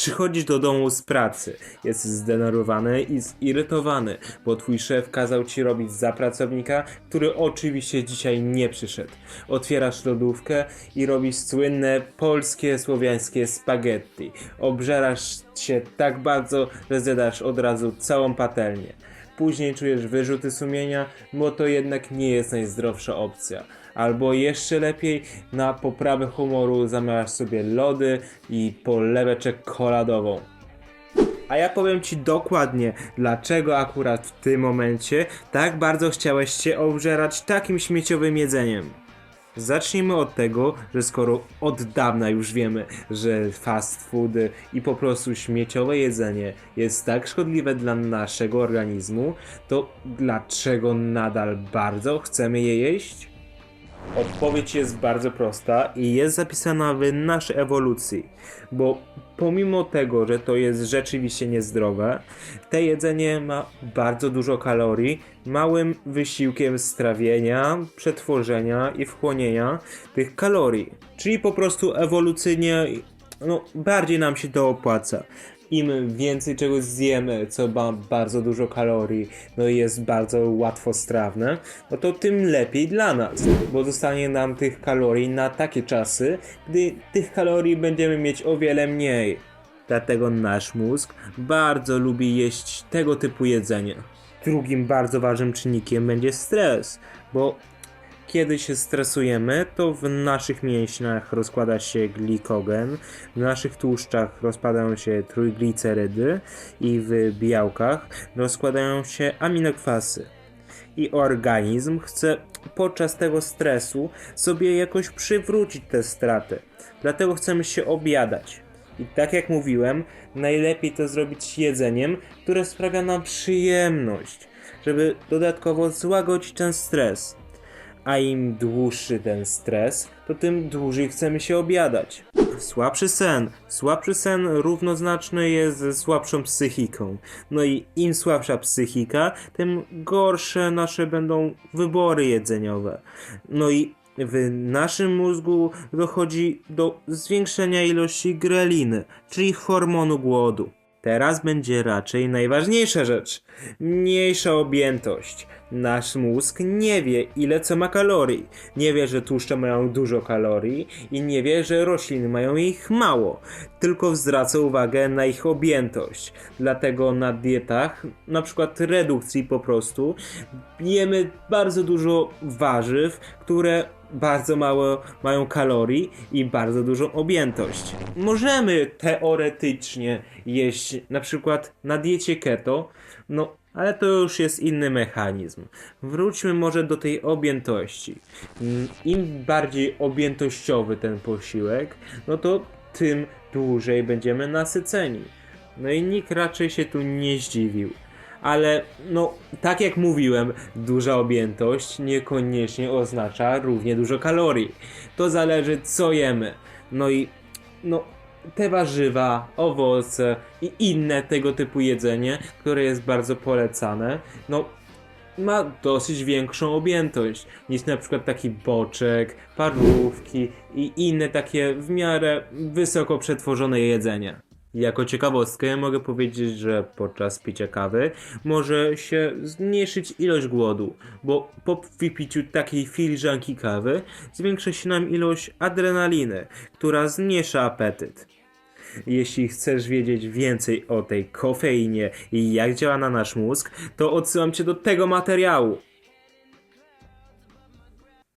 Przychodzisz do domu z pracy, jesteś zdenerwowany i zirytowany, bo twój szef kazał ci robić za pracownika, który oczywiście dzisiaj nie przyszedł. Otwierasz lodówkę i robisz słynne polskie, słowiańskie spaghetti. Obżerasz się tak bardzo, że zjadasz od razu całą patelnię. Później czujesz wyrzuty sumienia, bo to jednak nie jest najzdrowsza opcja. Albo jeszcze lepiej, na poprawę humoru zamiast sobie lody i polewę czekoladową. A ja powiem Ci dokładnie, dlaczego akurat w tym momencie tak bardzo chciałeś się obżerać takim śmieciowym jedzeniem. Zacznijmy od tego, że skoro od dawna już wiemy, że fast foody i po prostu śmieciowe jedzenie jest tak szkodliwe dla naszego organizmu, to dlaczego nadal bardzo chcemy je jeść? Odpowiedź jest bardzo prosta i jest zapisana w naszej ewolucji, bo pomimo tego, że to jest rzeczywiście niezdrowe, te jedzenie ma bardzo dużo kalorii, małym wysiłkiem strawienia, przetworzenia i wchłonienia tych kalorii. Czyli po prostu ewolucyjnie no, bardziej nam się to opłaca. Im więcej czegoś zjemy, co ma bardzo dużo kalorii, no i jest bardzo łatwostrawne, no to tym lepiej dla nas, bo zostanie nam tych kalorii na takie czasy, gdy tych kalorii będziemy mieć o wiele mniej. Dlatego nasz mózg bardzo lubi jeść tego typu jedzenie. Drugim bardzo ważnym czynnikiem będzie stres, bo kiedy się stresujemy, to w naszych mięśniach rozkłada się glikogen, w naszych tłuszczach rozpadają się trójglicerydy i w białkach rozkładają się aminokwasy. I organizm chce podczas tego stresu sobie jakoś przywrócić te straty. Dlatego chcemy się obiadać. I tak jak mówiłem, najlepiej to zrobić jedzeniem, które sprawia nam przyjemność, żeby dodatkowo złagodzić ten stres a im dłuższy ten stres, to tym dłużej chcemy się obiadać. Słabszy sen. Słabszy sen równoznaczny jest ze słabszą psychiką. No i im słabsza psychika, tym gorsze nasze będą wybory jedzeniowe. No i w naszym mózgu dochodzi do zwiększenia ilości greliny, czyli hormonu głodu. Teraz będzie raczej najważniejsza rzecz. Mniejsza objętość. Nasz mózg nie wie, ile co ma kalorii. Nie wie, że tłuszcze mają dużo kalorii i nie wie, że rośliny mają ich mało. Tylko zwraca uwagę na ich objętość. Dlatego na dietach, na przykład redukcji po prostu, jemy bardzo dużo warzyw, które bardzo mało mają kalorii i bardzo dużą objętość. Możemy teoretycznie jeść na przykład na diecie keto, no ale to już jest inny mechanizm. Wróćmy może do tej objętości. Mm, Im bardziej objętościowy ten posiłek, no to tym dłużej będziemy nasyceni. No i nikt raczej się tu nie zdziwił. Ale no, tak jak mówiłem, duża objętość niekoniecznie oznacza równie dużo kalorii. To zależy co jemy. No i no, te warzywa, owoce i inne tego typu jedzenie, które jest bardzo polecane, no ma dosyć większą objętość niż na przykład taki boczek, parówki i inne takie w miarę wysoko przetworzone jedzenie. Jako ciekawostkę mogę powiedzieć, że podczas picia kawy może się zmniejszyć ilość głodu, bo po wypiciu takiej filiżanki kawy zwiększa się nam ilość adrenaliny, która zmniejsza apetyt. Jeśli chcesz wiedzieć więcej o tej kofeinie i jak działa na nasz mózg, to odsyłam cię do tego materiału.